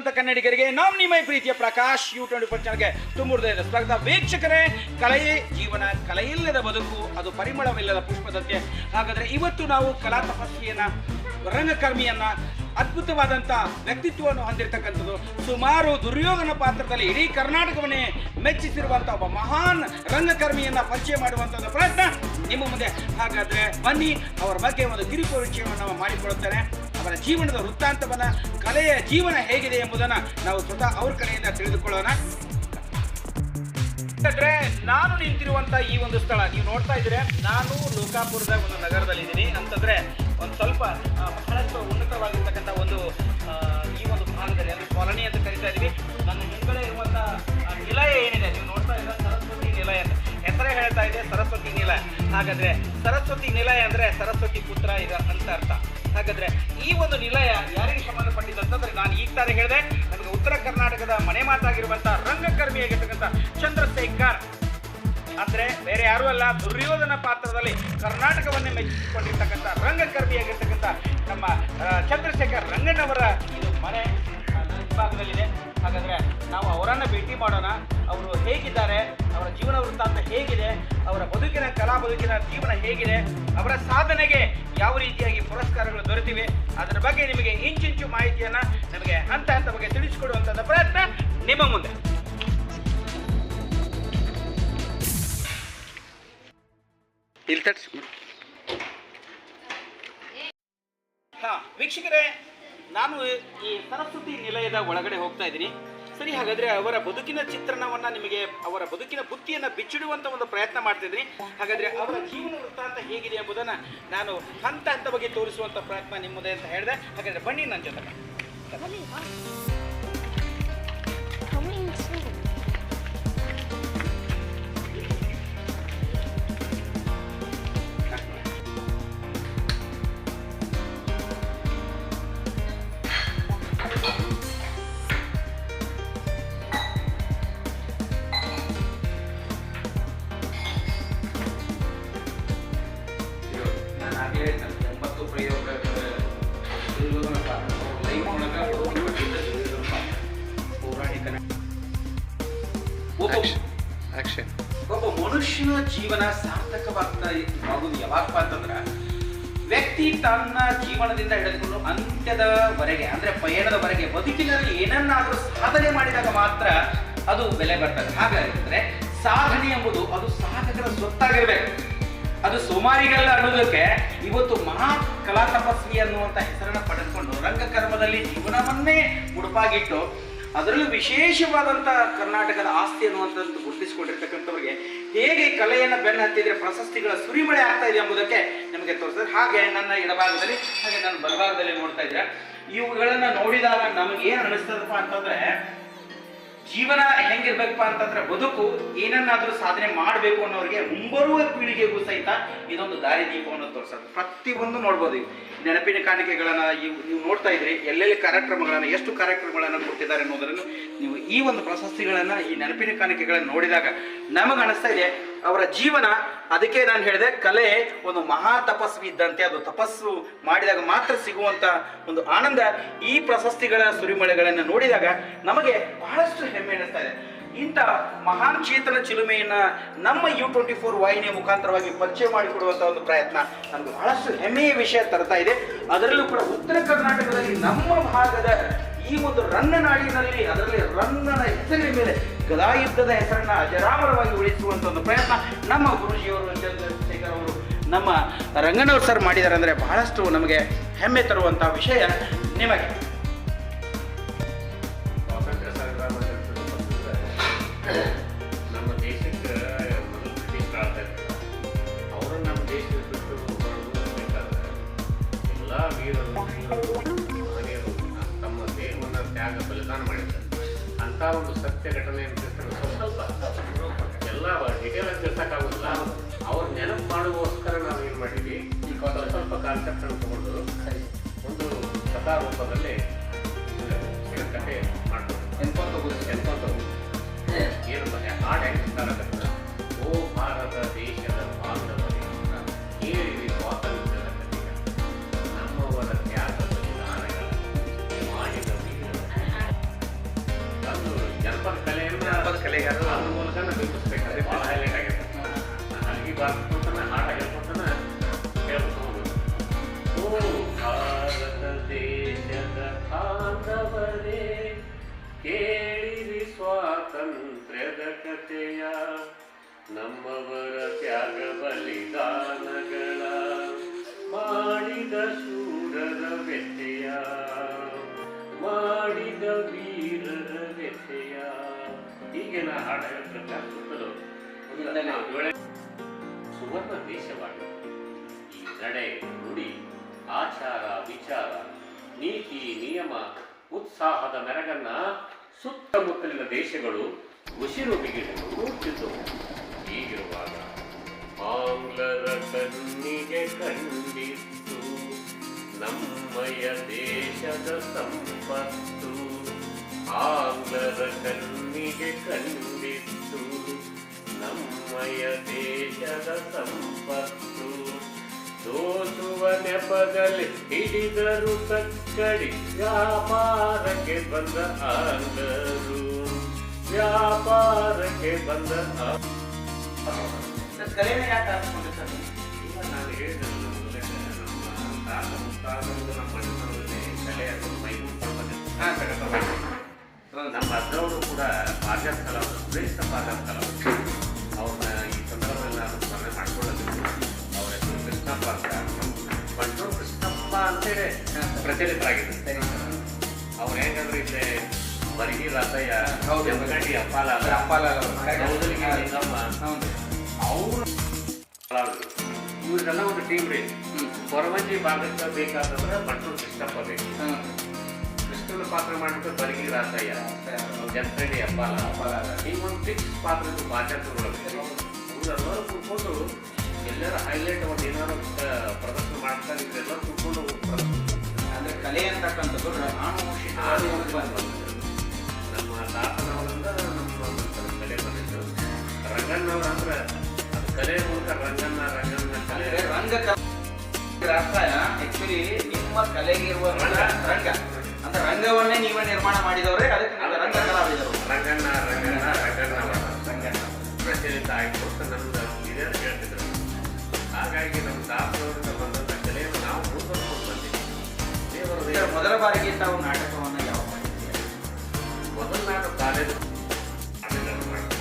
ಕನ್ನಡಿಗರಿಗೆ ನಾವು ನಿಮ್ಮ ಪ್ರೀತಿಯ ಪ್ರಕಾಶ್ ಯು ಟ್ವೆಂಟಿ ಫೋರ್ ಚಾನಲ್ಗೆ ತುಂಬುವುದರಿಂದ ಸ್ವಾಗತ. ವೀಕ್ಷಕರೇ, ಕಲೆಯೇ ಜೀವನ ಕಲೆಯಿಲ್ಲದ ಬದುಕು, ಅದು ಪರಿಮಳವಿಲ್ಲದ ಪುಷ್ಪದಂತೆ. ಹಾಗಾದ್ರೆ ಇವತ್ತು ನಾವು ಕಲಾ ತಪಸ್ವಿಯನ್ನ ರಂಗಕರ್ಮಿಯನ್ನ ಅದ್ಭುತವಾದಂಥ ವ್ಯಕ್ತಿತ್ವವನ್ನು ಹೊಂದಿರತಕ್ಕಂಥದ್ದು, ಸುಮಾರು ದುರ್ಯೋಧನ ಪಾತ್ರದಲ್ಲಿ ಇಡೀ ಕರ್ನಾಟಕವನ್ನೇ ಮೆಚ್ಚಿಸಿರುವಂಥ ಒಬ್ಬ ಮಹಾನ್ ರಂಗಕರ್ಮಿಯನ್ನ ಪರಿಚಯ ಮಾಡುವಂಥ ಪ್ರಯತ್ನ ನಿಮ್ಮ ಮುಂದೆ. ಹಾಗಾದ್ರೆ ಬನ್ನಿ, ಅವರ ಬಗ್ಗೆ ಒಂದು ಕಿರುಪರಿಚಯವನ್ನು ನಾವು ಮಾಡಿಕೊಳ್ಳುತ್ತೇನೆ. ಅವರ ಜೀವನದ ವೃತ್ತಾಂತವನ್ನ, ಕಲೆಯ ಜೀವನ ಹೇಗಿದೆ ಎಂಬುದನ್ನ ನಾವು ಸ್ವತಃ ಅವ್ರ ಕಡೆಯಿಂದ ತಿಳಿದುಕೊಳ್ಳೋಣ. ನಾನು ನಿಂತಿರುವಂತ ಈ ಒಂದು ಸ್ಥಳ, ನೀವು ನೋಡ್ತಾ ಇದ್ರೆ ನಾನು ಲೋಕಾಪುರದ ಒಂದು ನಗರದಲ್ಲಿದ್ದೀನಿ. ಅಂತಂದ್ರೆ ಒಂದು ಸ್ವಲ್ಪ ಬಹಳಷ್ಟು ಉನ್ನತವಾಗಿರ್ತಕ್ಕಂಥ ಒಂದು ಈ ಒಂದು ಭಾಗದಲ್ಲಿ, ಅಂದ್ರೆ ಕಾಲನಿ ಅಂತ ಕರಿತಾ ಇದೀವಿ. ನನ್ನ ಹಿಂದ್ಗಡೆ ಇರುವಂತ ನಿಲಯ ಏನಿದೆ, ನೀವು ನೋಡ್ತಾ ಇದ್ರೆ ಸರಸ್ವತಿ ನಿಲಯ ಅಂತ. ಹೆಸರೇ ಹೇಳ್ತಾ ಇದೆ ಸರಸ್ವತಿ ನಿಲಯ. ಹಾಗಾದ್ರೆ ಸರಸ್ವತಿ ನಿಲಯ ಅಂದ್ರೆ ಸರಸ್ವತಿ ಪುತ್ರ ಇದೆ ಅಂತ ಅರ್ಥ. ಹಾಗಾದ್ರೆ ಈ ಒಂದು ನಿಲಯ ಯಾರಿಗೆ ಸಂಬಂಧಪಟ್ಟಿದ್ದಂತಂದ್ರೆ ನಾನು ಈಗ ತಾನೇ ಹೇಳಿದೆ, ನಮಗೆ ಉತ್ತರ ಕರ್ನಾಟಕದ ಮನೆ ಮಾತಾಗಿರುವಂತ ರಂಗಕರ್ಮಿಯಾಗಿರ್ತಕ್ಕಂಥ ಚಂದ್ರಶೇಖರ್. ಅಂದ್ರೆ ಬೇರೆ ಯಾರೂ ಅಲ್ಲ, ದುರ್ಯೋಧನ ಪಾತ್ರದಲ್ಲಿ ಕರ್ನಾಟಕವನ್ನೇ ಮೆಚ್ಚಿಸಿಕೊಂಡಿರ್ತಕ್ಕಂಥ ರಂಗಕರ್ಮಿಯಾಗಿರ್ತಕ್ಕಂಥ ನಮ್ಮ ಚಂದ್ರಶೇಖರ್ ರಂಗಣ್ಣವರ ಇದು ಮನೆ. ಆ, ಹಾಗಾದರೆ ನಾವು ಅವರನ್ನು ಭೇಟಿ ಮಾಡೋಣ. ಅವರು ಹೇಗಿದ್ದಾರೆ ಅವರ ಜೀವನ ವೃತ್ತಾಂತ ಹೇಗಿದೆ ಅವರ ಬದುಕಿನ ಕಲಾ ಬದುಕಿನ ಜೀವನ ಹೇಗಿದೆ ಅವರ ಸಾಧನೆಗೆ ಯಾವ ರೀತಿಯಾಗಿ ಪುರಸ್ಕಾರಗಳು ದೊರೆತಿವೆ ಅದರ ಬಗ್ಗೆ ನಿಮಗೆ ಇಂಚಿಂಚು ಮಾಹಿತಿಯನ್ನ ನಮಗೆ ಹಂತ ಹಂತ ಬಗ್ಗೆ ತಿಳಿಸಿಕೊಡುವಂಥದ್ದ ಪ್ರಯತ್ನ ನಿಮ್ಮ ಮುಂದೆ. ಇಲ್ಲಿ ಹಾ ವೀಕ್ಷಕರೇ ನಾನು ಈ ಸರಸ್ವತಿ ನಿಲಯದ ಒಳಗಡೆ ಹೋಗ್ತಾ ಇದ್ದೀನಿ. ಸರಿ, ಹಾಗಾದ್ರೆ ಅವರ ಬದುಕಿನ ಚಿತ್ರಣವನ್ನ ನಿಮಗೆ, ಅವರ ಬದುಕಿನ ಬುತ್ತಿಯನ್ನ ಬಿಚ್ಚಿಡುವಂತ ಒಂದು ಪ್ರಯತ್ನ ಮಾಡ್ತಿದ್ದೀನಿ ಹಾಗಾದ್ರೆ ಅವರ ಜೀವನ ವೃತ್ತಾಂತ ಹೇಗಿದೆ ಎಂಬುದನ್ನ ನಾನು ಹಂತ ಹಂತ ಬಗ್ಗೆ ತೋರಿಸುವಂತ ಪ್ರಯತ್ನ ನಿಮ್ಮದೆ ಅಂತ ಹೇಳಿದೆ. ಹಾಗಾದ್ರೆ ಬನ್ನಿ ನನ್ನ ಜೊತೆ ಆಕ್ಷನ್ ಒಬ್ಬ ಮನುಷ್ಯನ ಜೀವನ ಸಾರ್ಥಕವಾಗ್ತಾ ಆಗುದು ಯಾವಾಗಪ್ಪ ಅಂತಂದ್ರ ವ್ಯಕ್ತಿ ತನ್ನ ಜೀವನದಿಂದ ಹಿಡಿದುಕೊಂಡು ಅಂತ್ಯದವರೆಗೆ ಅಂದ್ರೆ ಪಯಣದವರೆಗೆ ಬದುಕಿನಲ್ಲಿ ಏನನ್ನಾದ್ರೂ ಸಾಧನೆ ಮಾಡಿದಾಗ ಮಾತ್ರ ಅದು ಬೆಲೆ ಬರ್ತದೆ. ಹಾಗಾದ್ರೆ ಸಾಧನೆ ಎಂಬುದು ಅದು ಸಾಧಕರ ಸ್ವತ್ತಾಗಿರ್ಬೇಕು. ಅದು ಸೋಮಾರಿಗಲ್ಲ ಅನ್ನೋದಕ್ಕೆ ಇವತ್ತು ಮಹಾ ಕಲಾ ತಪಸ್ವಿ ಅನ್ನುವಂತ ಹೆಸರನ್ನ ಪಡೆದುಕೊಂಡು ರಂಗಕರ್ಮದಲ್ಲಿ ಜೀವನವನ್ನೇ ಮುಡುಪಾಗಿಟ್ಟು ಅದರಲ್ಲೂ ವಿಶೇಷವಾದಂಥ ಕರ್ನಾಟಕದ ಆಸ್ತಿ ಅನ್ನುವಂಥದ್ದು ಗುರುತಿಸಿಕೊಂಡಿರ್ತಕ್ಕಂಥವ್ರಿಗೆ ಹೇಗೆ ಕಲೆಯನ್ನು ಬೆನ್ನ ಹತ್ತಿದ್ರೆ ಪ್ರಶಸ್ತಿಗಳ ಸುರಿಮಳೆ ಆಗ್ತಾ ಇದೆ ಎಂಬುದಕ್ಕೆ ನಮಗೆ ತೋರಿಸ್ತದೆ ಹಾಗೆ ನನ್ನ ಎಡಭಾಗದಲ್ಲಿ, ಹಾಗೆ ನನ್ನ ಬಲಭಾಗದಲ್ಲಿ ನೋಡ್ತಾ ಇದ್ರೆ, ಇವುಗಳನ್ನು ನೋಡಿದಾಗ ನಮಗೆ ಏನು ಅನಿಸ್ತದಪ್ಪ ಅಂತಂದ್ರೆ ಜೀವನ ಹೆಂಗಿರ್ಬೇಕಪ್ಪ ಅಂತಂದ್ರೆ ಬದುಕು ಏನನ್ನಾದ್ರೂ ಸಾಧನೆ ಮಾಡಬೇಕು ಅನ್ನೋರಿಗೆ ಮುಂಬರುವ ಪೀಳಿಗೆಗೂ ಸಹಿತ ಇದೊಂದು ದಾರಿ ದೀಪವನ್ನು ತೋರಿಸೋದು. ಪ್ರತಿಯೊಂದು ನೋಡ್ಬೋದು ನೆನಪಿನ ಕಾಣಿಕೆಗಳನ್ನ ನೀವು ನೋಡ್ತಾ ಇದ್ರಿ, ಎಲ್ಲೆಲ್ಲಿ ಕಾರ್ಯಕ್ರಮಗಳನ್ನ, ಎಷ್ಟು ಕಾರ್ಯಕ್ರಮಗಳನ್ನ ಕೊಟ್ಟಿದ್ದಾರೆ ಅನ್ನೋದನ್ನು ನೀವು ಈ ಒಂದು ಪ್ರಶಸ್ತಿಗಳನ್ನ, ಈ ನೆನಪಿನ ಕಾಣಿಕೆಗಳನ್ನ ನೋಡಿದಾಗ ನಮಗೆ ಅನಿಸ್ತಾ ಇದೆ ಅವರ ಜೀವನ, ಅದಕ್ಕೆ ನಾನು ಹೇಳಿದೆ, ಕಲೆ ಒಂದು ಮಹಾ ತಪಸ್ವಿ ಇದ್ದಂತೆ, ಅದು ತಪಸ್ಸು ಮಾಡಿದಾಗ ಮಾತ್ರ ಸಿಗುವಂತ ಒಂದು ಆನಂದ. ಈ ಪ್ರಶಸ್ತಿಗಳ ಸುರಿಮಳೆಗಳನ್ನು ನೋಡಿದಾಗ ನಮಗೆ ಬಹಳಷ್ಟು ಹೆಮ್ಮೆ ಎನಿಸ್ತಾ ಇದೆ. ಇಂಥ ಮಹಾನ್ ಚೇತನ ಚಿಲುಮೆಯನ್ನ ನಮ್ಮ ಯು ಟ್ವೆಂಟಿ ಫೋರ್ ವಾಹಿನಿಯ ಮುಖಾಂತರವಾಗಿ ಪರಿಚಯ ಮಾಡಿಕೊಡುವಂತ ಒಂದು ಪ್ರಯತ್ನ ನಮಗೆ ಬಹಳಷ್ಟು ಹೆಮ್ಮೆಯ ವಿಷಯ ತರ್ತಾ ಇದೆ. ಅದರಲ್ಲೂ ಕೂಡ ಉತ್ತರ ಕರ್ನಾಟಕದಲ್ಲಿ ನಮ್ಮ ಭಾಗದ ಈ ಒಂದು ರನ್ನ ನಾಡಿನಲ್ಲಿ ಅದರಲ್ಲಿ ರನ್ನನ ಹೆಸರಿನ ಮೇಲೆ ಗದಾಯುದ್ಧದ ಹೆಸರನ್ನ ಅಜರಾಮರವಾಗಿ ಉಳಿಸುವಂತ ಒಂದು ಪ್ರಯತ್ನ ನಮ್ಮ ಗುರುಜಿಯವರು ಚಂದ್ರಶೇಖರ್ ಅವರು ನಮ್ಮ ರಂಗನವ್ರು ಸರ್ ಮಾಡಿದ್ದಾರೆ ಅಂದರೆ ಬಹಳಷ್ಟು ನಮಗೆ ಹೆಮ್ಮೆ ತರುವಂತಹ ವಿಷಯ ನಿಮಗೆ. ಅಂತ ಒಂದು ಸತ್ಯ ಘಟನೆ ಅಂತ ಸ್ವಲ್ಪ ಎಲ್ಲ ಡಿಟೇಲ್ ಆಗಿ ತಿಳ್ಸಕ್ಕಾಗೋದಿಲ್ಲ ಅವ್ರ ನೆನಪು ಮಾಡುವೋಸ್ಕರ ನಾವು ಏನು ಮಾಡಿದ್ವಿ ಈ ಸ್ವಲ್ಪ ಸ್ವಲ್ಪ ಕಾನ್ಸೆಪ್ಟ್ ಅನ್ನು ತಗೊಂಡು ಒಂದು ಕಥಾ ರೂಪದಲ್ಲಿ ಕಥೆ ಮಾಡ್ಕೊಂಡು ಎನ್ಕೊಂತ ಹೋಗುದು. ಎನ್ಕೊಂತ. ಕಲೆಗಾರರು ಅದ್ರ ಮೂಲಕ ನಾವು ಬಿಂಬಿಸ್ಬೇಕು ಅದೇ ಭಾಳ ಹೈಲೈಟ್ ಆಗಿದೆ ಹಲಗಿ ಬಾರ್ಕೊಂತಾನ ಓ, ಭಾರತ ದೇಶದ ಕೇಳಿರಿ ಸ್ವಾತಂತ್ರ್ಯದ ಕಥೆಯ. ನಮ್ಮವರ ತ್ಯಾಗ ಬಲಿದಾನಗಳ ಮಾಡಿದ ಶೂರರ ವ್ಯತ್ಯಯ ಮಾಡಿದ ಹೀಗೆ ಹಾಡ ಒಂದು ಸುವರ್ಣ ದೇಶವಾಗಿದೆ ಈ ನಡೆ ನುಡಿ ಆಚಾರ, ವಿಚಾರ, ನೀತಿ, ನಿಯಮ, ಉತ್ಸಾಹದ ಮೆರಗನ್ನ ಸುತ್ತಮುತ್ತಲಿನ ದೇಶಗಳು ಉಸಿರು ಕೂರ್ತಿದ್ದವು ಹೀಗಿರುವಾಗ ಆಂಗ್ಲರ ಕಣ್ಣಿಗೆ ಕಂಡಿತ್ತು, ನಮ್ಮಯ ದೇಶದ ಸಂಪತ್ತು. ಆಂಗ್ಲರ ಕಣ್ಣಿಗೆ ಕಂಡಿತ್ತು. ನಮ್ಮಯ ದೇಶದ ಸಂಪತ್ತು. ದೋಚುವ ನೆಪದಲ್ಲಿ ಹಿಡಿದರು ಕಕ್ಕಡಿ ವ್ಯಾಪಾರಕ್ಕೆ ಬಂದ ಆಂಗ್ಲರು ವ್ಯಾಪಾರಕ್ಕೆ ಬಂದ ಕಲೆನ ಯಾಕೆ ಆರಿಸ್ಕೊಂಡ್ರಿ ಕಲಾವಿದರು ಶ್ರೇಷ್ಠ ಕಲಾವಿದರು ಅವ್ರನ್ನ ಈ ಸಂದರ್ಭದಲ್ಲಿ ನಾನು ಸ್ಮರಣೆ ಮಾಡ್ಕೊಳ್ಳೋದಿತ್ತು ಅವರ ಹೆಸರು ಕೃಷ್ಣಪ್ಪ ಅಂತ. ಬಂಟೂರು ಕೃಷ್ಣಪ್ಪ ಅಂತೇಳಿ ಪ್ರಚಲಿತರಾಗಿದ್ದಂತೆ. ಅವ್ರು ಹೆಂಗಂದ್ರೆ ಇಲ್ಲಿ ಬರಗಿ ರಾತಯ್ಯ ಹೌದು. ಅಪ್ಪಾಲ ಅಪ್ಪಾಲ ಅವರು. ಇವ್ರದೆಲ್ಲ ಒಂದು ಟೀಮ್ ರೀ. ಕೊರವಂಜಿ ಭಾಗಕ್ಕೆ ಬೇಕಾದಂದ್ರೆ ಬಂಟೂರು ಕೃಷ್ಣಪ್ಪ ಬೇಕು. ಪಾತ್ರ ಮಾಡಿಬಿಟ್ಟು. ಹಬ್ಬ ಅಪ್ಪಾಲ ಅಪ್ಪಾಲಾಲ್. ಈಗ ಒಂದು ಫಿಕ್ಸ್ ಪಾತ್ರದ ಪಾಚಾರಗಳು ಇವರೆಲ್ಲರೂ ಕೂತ್ಕೊಂಡು ಎಲ್ಲರ ಹೈಲೈಟ್ ಒಂದು ಏನಾದ್ರು ಪ್ರದರ್ಶನ ಮಾಡ್ತಾ ಇದ್ರೆ ಎಲ್ಲರೂ ಕೂತ್ಕೊಂಡು ಅಂದ್ರೆ ಕಲೆ ಅಂತಕ್ಕಂಥದ್ದು. ನಮ್ಮ ತಾತನವರಿಂದ ನಮ್ಮ ಕಲೆ ಬಂದಿದ್ದು ರಂಗಣ್ಣವ್ರ ಅಂದ್ರೆ ಅದು ಕಲೆ ಮೂಲಕ ರಂಗಣ್ಣ ರಂಗಣ್ಣ ಕಲೆ ರಂಗ ರಾಷ್ಟ್ರ ಆಕ್ಚುಲಿ ನಿಮ್ಮ ಕಲೆಗೆ ಇರುವ ರಂಗ ರಂಗ ರಂಗವನ್ನೇ ನೀವೇ ನಿರ್ಮಾಣ ಮಾಡಿದವ್ರೆ ಅದಕ್ಕೆ ನೀವು ರಂಗ ಕಲಾವಿದರು. ರಂಗಣ್ಣ ರಂಗಣ್ಣ ರಂಗಣ್ಣ ರಂಗಣ್ಣ. ಪ್ರಚಲಿತ ಆಗಿಕೊಟ್ಟು ನಮ್ದು ಇದೇ ಹೇಳ್ತಿದ್ರು. ಹಾಗಾಗಿ ನಮ್ಮ ತಾತನವರಿಂದ ಬಂದಂಥ ಕಲೆಯನ್ನು ನಾವು ಮುಂದುವರ್ಕೊಂಡು ಬಂದಿದ್ದೀವಿ. ಮೊದಲ ಬಾರಿಗೆ ತಾವು ನಾಟಕವನ್ನು ಯಾವ ಮಾಡಿದ್ದೀರಿ? ಮೊದಲು ನಾನು ಕಾಲೇಜು ನಾಟಕವನ್ನು ಮಾಡ್ತೀನಿ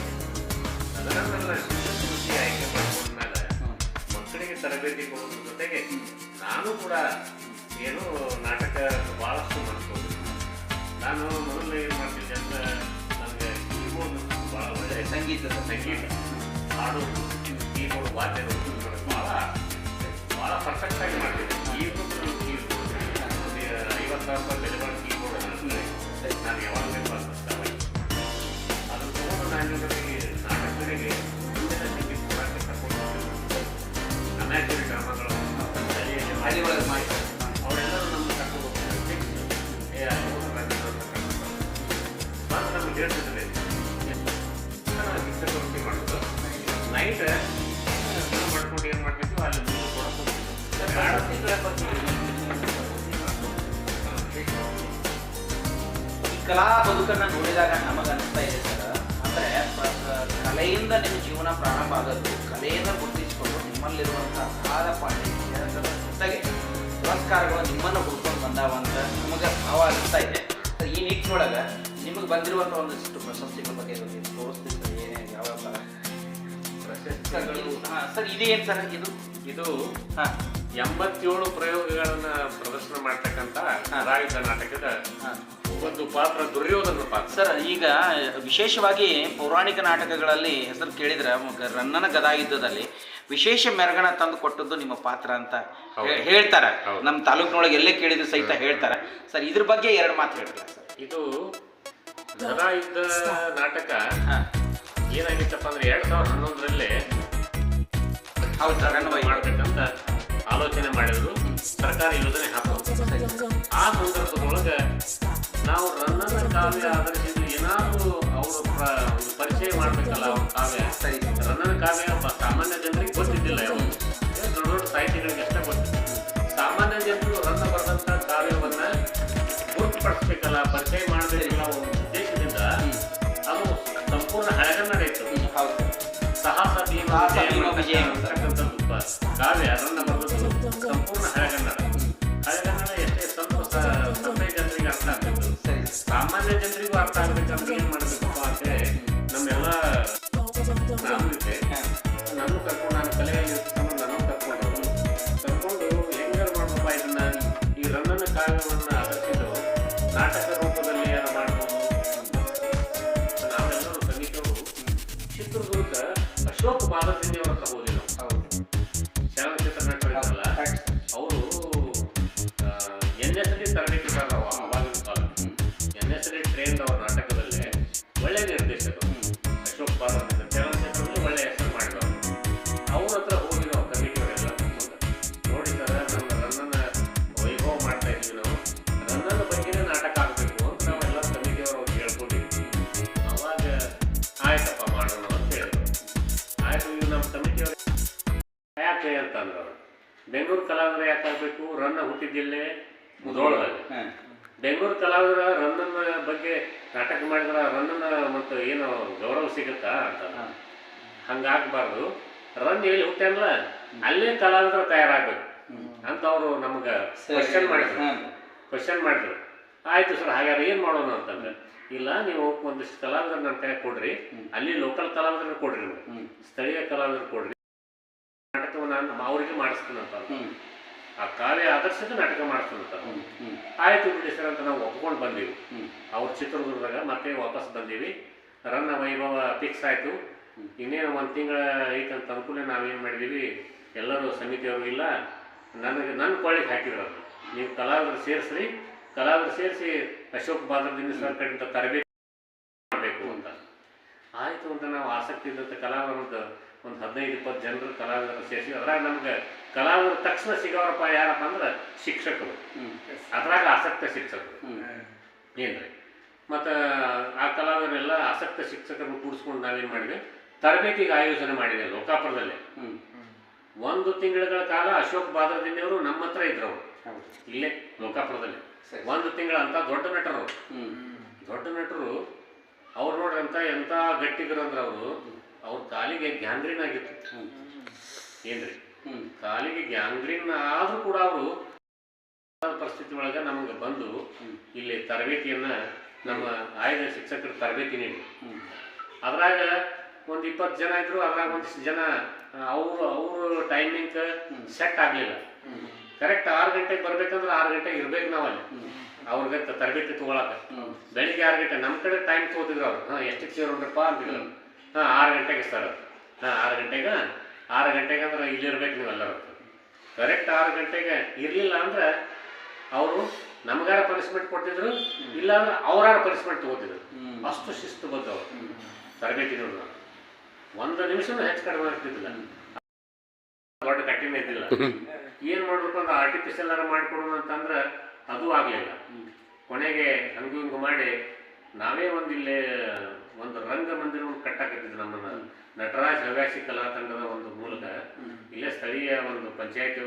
ಆಯ್ಕೆ ಶಿಕ್ಷಕವೃತ್ತಿ ಮೇಲೆ ಮಕ್ಕಳಿಗೆ ತರಬೇತಿ ಕೊಡೋದ್ರ ಜೊತೆಗೆ ನಾನು ಕೂಡ ಏನು ನಾಟಕ ಭಾಳಷ್ಟು ಮಾಡ್ಕೊಂಡು ನಾನು ಮೊದಲು ಏನು ಮಾಡ್ತಿದ್ದೆ ಅಂದ್ರೆ ನನಗೆ ಕೀಬೋರ್ಡ್ ಭಾಳ ಒಳ್ಳೆ ಸಂಗೀತದ ಸಂಗೀತ. ಹಾಡೋದು ಕೀಬೋರ್ಡ್ ವಾದ್ಯ ನನಗೆ ಭಾಳ ಭಾಳ ಪರ್ಫೆಕ್ಟ್ ಆಗಿ ಮಾಡ್ತಿದ್ದೆ. ಕೀಬೋರ್ಡ್ ಕೀಬೋರ್ಡ್ ರೂಪಾಯಿ ಬೆಲೆ ಮಾಡಿ ಕೀಬೋರ್ಡ್ ನಾನು ಯಾವಾಗ ಬಂದು ನಮ್ಗೆ ಹೇಳ್ತಿದ್ರೆ ಶಿಕ್ಷಕವೃತ್ತಿ ಮಾಡೋದು ನೈಟ್ ಮಾಡ್ಕೊಂಡು ಏನು ಮಾಡಬೇಕು? ಅಲ್ಲಿ ಈ ಕಲಾ ಬದುಕನ್ನು ನೋಡಿದಾಗ ನಮಗನ್ನಿಸ್ತಾ ಇದೆ ಸರ್. ಅಂದರೆ ಕಲೆಯಿಂದ ನಿಮ್ಮ ಜೀವನ ಪ್ರಾರಂಭ ಆಗೋದು, ಕಲೆಯಿಂದ ಗುರುತಿಸಿಕೊಂಡು ನಿಮ್ಮಲ್ಲಿರುವಂತಹ ಅಗಾಧ ಪಾಂಡಿತ್ಯದ ಜೊತೆಗೆ ಪುರಸ್ಕಾರಗಳು ನಿಮ್ಮನ್ನು ಹುಡ್ಕೊಂಡು ಬಂದಾವ ಅಂತ ಬಂದಿರುವಂಥ ಒಂದಷ್ಟು ಪ್ರಶಸ್ತಿಗಳ ಬಗ್ಗೆ ಸರ್ ಏನೇ ಯಾವ ಥರ ಸರ್ ಇದು ಹಾಂ ಸರ್ ಇದೇನು ಸರ್? ಇದು? ಇದು ಹಾಂ. ಎಂಬತ್ತೇಳು ಪ್ರಯೋಗಗಳನ್ನ ಪ್ರದರ್ಶನ ಮಾಡ್ತಕ್ಕಂಥ ರಾಯುಧ ನಾಟಕದ ಒಂದು ಪಾತ್ರ ದುರ್ಯೋಧನ ಪಾತ್ರ. ಸರ್ ಈಗ ವಿಶೇಷವಾಗಿ ಪೌರಾಣಿಕ ನಾಟಕಗಳಲ್ಲಿ ಹೆಸರು ಕೇಳಿದ್ರೆ ರನ್ನನ ಗದಾಯುದ್ಧದಲ್ಲಿ ವಿಶೇಷ ಮೆರಗಣ ತಂದು ಕೊಟ್ಟದ್ದು ನಿಮ್ಮ ಪಾತ್ರ ಅಂತ. ಹೇಳ್ತಾರೆ. ನಮ್ಮ ತಾಲೂಕಿನೊಳಗೆ ಎಲ್ಲೇ ಕೇಳಿದ್ರು ಸಹಿತ ಹೇಳ್ತಾರೆ. ಸರ್ ಇದ್ರ ಬಗ್ಗೆ ಎರಡು ಮಾತು ಹೇಳ್ತಾರೆ ಸರ್? ಇದು ಗದಾಯುದ್ಧ ನಾಟಕ ಹಾಂ. ಏನಾಗಿತ್ತಪ್ಪ ಅಂದ್ರೆ ಎರಡ್ ಸಾವಿರದ ಹನ್ನೊಂದರಲ್ಲಿ ಮಾಡ್ಬೇಕಂತ ಆಲೋಚನೆ ಮಾಡಿದ್ರು. ಸರ್ಕಾರಿ ಯೋಜನೆ ಹಾಕೋದು ಆ ಸಂದರ್ಭದೊಳಗ ನಾವು ರನ್ನನ ಕಾವ್ಯ ಆಧರಿಸಿದ್ದು ಏನಾದರೂ ಅವರು ಪರಿಚಯ ಮಾಡ್ಬೇಕಲ್ಲ ಅವ್ರ ಕಾವ್ಯ. ರನ್ನನ ಕಾವ್ಯ ಸಾಮಾನ್ಯ ಜನರಿಗೆ ಗೊತ್ತಿದ್ದಿಲ್ಲ ಅಂತಕ್ಕಂಥದ್ದು ಪ- ಕಾವ್ಯ ರನ್ನ ಬರೆದದ್ದು ಸಂಪೂರ್ಣ ಹಳೆಗನ್ನಡ ಹಳೆಗನ್ನಡ ಎಷ್ಟೇ ಸ್ವಲ್ಪ ಸ- ಸ್ವಲ್ಪ ಜನರಿಗೆ ಅರ್ಥ ಆಗ್ಬೇಕು ಸಾಮಾನ್ಯ ಜನರಿಗೂ ಅರ್ಥ ಆಗ್ಬೇಕಂದ್ರೆ ಏನ್ ನಮ್ಮ ಸಮಿತಿಯವರು ಯಾಕೆ ಅಂತ ಅಂದ್ರೆ. ಅವರು ಬೆಂಗಳೂರು ಕಲಾವಿದರು ಯಾಕೆ ಆಗಬೇಕು? ರನ್ನ ಹುಟ್ಟಿದ್ದಿಲ್ಲೇ ಮುಧೋಳದಲ್ಲಿ. ಹಾಂ. ಬೆಂಗಳೂರು ಕಲಾವಿದರ ರನ್ನನ ಬಗ್ಗೆ ನಾಟಕ ಮಾಡಿದ್ರ ರನ್ನನ ಮತ್ತು ಏನು ಗೌರವ ಸಿಗುತ್ತಾ ಅಂತ. ಹಂಗಾಗಬಾರ್ದು. ರನ್ ಎಲ್ಲಿ ಹುಟ್ಟಲ್ಲ ಅಲ್ಲೇ ಕಲಾವಿದರು ತಯಾರಾಗಬೇಕು. ಅಂತ ಅವರು ನಮ್ಗೆ ಕ್ವಶನ್ ಮಾಡಿದ್ರು. ಕ್ವಶನ್ ಮಾಡಿದ್ರು. ಆಯ್ತು ಸರ್ ಹಾಗಾದ್ರೆ ಏನು ಮಾಡೋಣ ಅಂತಂದ್ರೆ ಇಲ್ಲ ನೀವು ಒಂದಿಷ್ಟು ಕಲಾವಿದರ ನನ್ನ ಕೈ ಕೊಡ್ರಿ. ಅಲ್ಲಿ ಲೋಕಲ್ ಕಲಾವಿದರನ್ನ ಕೊಡ್ರಿ ನೀವು. ಸ್ಥಳೀಯ ಕಲಾವಿದರು ಕೊಡ್ರಿ. ನಾಟಕವನ್ನು ನಾನು ಅವರಿಗೆ ಮಾಡಿಸ್ತೀನಂತ ಆ ಕಾವ್ಯ ಆದರ್ಶದ ನಾಟಕ ಮಾಡಿಸ್ತೀನಿ ಅಂತ ಹ್ಞೂ ಹ್ಞೂ ಆಯ್ತು ಬಿಡಿ ಸರ್ ಅಂತ ನಾವು ಒಪ್ಕೊಂಡು ಬಂದೀವಿ. ಅವ್ರ ಚಿತ್ರದುರ್ಗದಾಗ ಮತ್ತೆ ವಾಪಸ್ ಬಂದೀವಿ. ರನ್ನ ವೈಭವ ಫಿಕ್ಸ್ ಆಯಿತು. ಇನ್ನೇನು ಒಂದು ತಿಂಗಳ ಐತಂತ ಅನುಕೂಲ ನಾವೇನು ಮಾಡಿದೀವಿ. ಎಲ್ಲರೂ ಸಮಿತಿಯವರು ಇಲ್ಲ. ನನಗೆ ನನ್ನ ಕೊಳ್ಳಿಗೆ ಹಾಕಿದ್ರು ನೀವು ಕಲಾವಿದರು ಸೇರಿಸ್ರಿ. ಕಲಾವಿದರು ಸೇರಿಸಿ ಅಶೋಕ್ ಬಾದರ್ದಿನ ಸರ್ ಕಡೆಯಿಂದ ತರಬೇತಿ ಮಾಡಬೇಕು ಅಂತ. ಆಯಿತು ಅಂತ ನಾವು ಆಸಕ್ತಿ ಇದ್ದಂಥ ಕಲಾವಿದರದ್ದು ಒಂದು ಹದಿನೈದು ಇಪ್ಪತ್ತು ಜನರು ಕಲಾವಿದರನ್ನು ಸೇರಿಸಿ ಅದ್ರಾಗ ನಮ್ಗೆ ಕಲಾವಿದರು ತಕ್ಷಣ ಸಿಗೋರಪ್ಪ ಯಾರಪ್ಪ ಅಂದ್ರೆ ಶಿಕ್ಷಕರು. ಅದ್ರಾಗ ಆಸಕ್ತ ಶಿಕ್ಷಕರು. ಏನ್ರಿ? ಮತ್ತು ಆ ಕಲಾವಿದರೆಲ್ಲ ಆಸಕ್ತ ಶಿಕ್ಷಕರನ್ನು ಕೂಡಿಸ್ಕೊಂಡು ನಾವೇನು ಮಾಡಿದ್ವಿ? ತರಬೇತಿಗೆ ಆಯೋಜನೆ ಮಾಡಿದೆ ಲೋಕಾಪುರದಲ್ಲಿ. ಒಂದು ತಿಂಗಳ ಕಾಲ ಅಶೋಕ್ ಬಾದರದಿಂದವರು ನಮ್ಮ ಹತ್ರ ಇದ್ರು ಅವ್ರು. ಇಲ್ಲೇ ಲೋಕಾಪುರದಲ್ಲಿ. ಒಂದು ತಿಂಗಳಂತ ದೊಡ್ಡ ನಟರು ದೊಡ್ಡ ನಟರು ಅವ್ರು ನೋಡ್ರಿ ಅಂತ ಎಂಥ ಗಟ್ಟಿಗರು ಅಂದ್ರೆ ಅವರು ಅವ್ರ ಕಾಲಿಗೆ ಗ್ಯಾಂಗ್ರೀನ್ ಆಗಿತ್ತು. ಏನ್ರಿ? ಕಾಲಿಗೆ ಗ್ಯಾಂಗ್ರೀನ್ ಆದರೂ ಕೂಡ ಅವರು ಪರಿಸ್ಥಿತಿ ಒಳಗೆ ನಮಗೆ ಬಂದು ಇಲ್ಲಿ ತರಬೇತಿಯನ್ನ ನಮ್ಮ ಆಯ್ದ ಶಿಕ್ಷಕರು ತರಬೇತಿ ನೀಡಿ. ಅದ್ರಾಗ ಒಂದು ಇಪ್ಪತ್ತು ಜನ ಇದ್ರು ಅದ್ರಾಗ ಒಂದಿಷ್ಟು ಜನ ಅವರು ಅವ್ರ ಟೈಮಿಂಗ್ ಸೆಟ್ ಆಗಲಿಲ್ಲ. ಕರೆಕ್ಟ್ ಆರು ಗಂಟೆಗೆ ಬರ್ಬೇಕಂದ್ರೆ ಆರು ಗಂಟೆಗೆ ಇರ್ಬೇಕು ನಾವು ಅಲ್ಲಿ ಅವ್ರಿಗೆ ತರಬೇತಿ ತಗೊಳಕ್ಕೆ. ಬೆಳಿಗ್ಗೆ ಆರು ಗಂಟೆ ನಮ್ಮ ಕಡೆ ಟೈಮ್ ತಗೋತಿದ್ರು ಅವ್ರು. ಹಾಂ ಎಷ್ಟಕ್ಕೆ ಸೇರೋಣ್ರಪ್ಪ ಅಂತಿದ್ರು ಹಾಂ ಆರು ಗಂಟೆಗೆ ಸರ್ ಹಾಂ ಆರು ಗಂಟೆಗೆ ಆರು ಗಂಟೆಗೆ ಅಂದ್ರೆ ಇಲ್ಲಿರ್ಬೇಕು ನೀವೆಲ್ಲರೂ ಕರೆಕ್ಟ್ ಆರು ಗಂಟೆಗೆ ಇರಲಿಲ್ಲ ಅಂದ್ರೆ ಅವರು ನಮಗಾರ ಪನಿಷ್ಮೆಂಟ್ ಕೊಡ್ತಿದ್ರು ಇಲ್ಲಾಂದ್ರೆ ಅವರಾರ ಪನಿಷ್ಮೆಂಟ್ ತಗೋತಿದ್ರು. ಅಷ್ಟು ಶಿಸ್ತು ಬಂದವರು ತರಬೇತಿ ನೋಡಿದ್ರು ಒಂದು ನಿಮಿಷನೂ ಹೆಚ್ಚು ಕಡಿಮೆ ಆಗ್ತಿದ್ದಿಲ್ಲ. ದೊಡ್ಡ ಕಠಿಣ ಇದ್ದಿಲ್ಲ. ಏನು ಮಾಡ್ಬೇಕು ಅಂದ್ರೆ ಆರ್ಟಿಫಿಷಿಯಲ್ ಆರ ಮಾಡಿಕೊಡೋಣ ಅಂತಂದ್ರೆ ಅದು ಆಗಲಿಲ್ಲ. ಕೊನೆಗೆ ಹಂಗು ಹಿಂಗು ಮಾಡಿ ನಾವೇ ಒಂದು ಇಲ್ಲಿ ಒಂದು ರಂಗ ಮಂದಿರವನ್ನು ಕಟ್ಟಾಕತ್ತಿದ್ರು ನಮ್ಮನ್ನು ನಟರಾಜ್ ಹವ್ಯಾಸಿ ಕಲಾ ತಂಡದ ಒಂದು ಮೂಲಕ. ಇಲ್ಲೇ ಸ್ಥಳೀಯ ಒಂದು ಪಂಚಾಯತಿ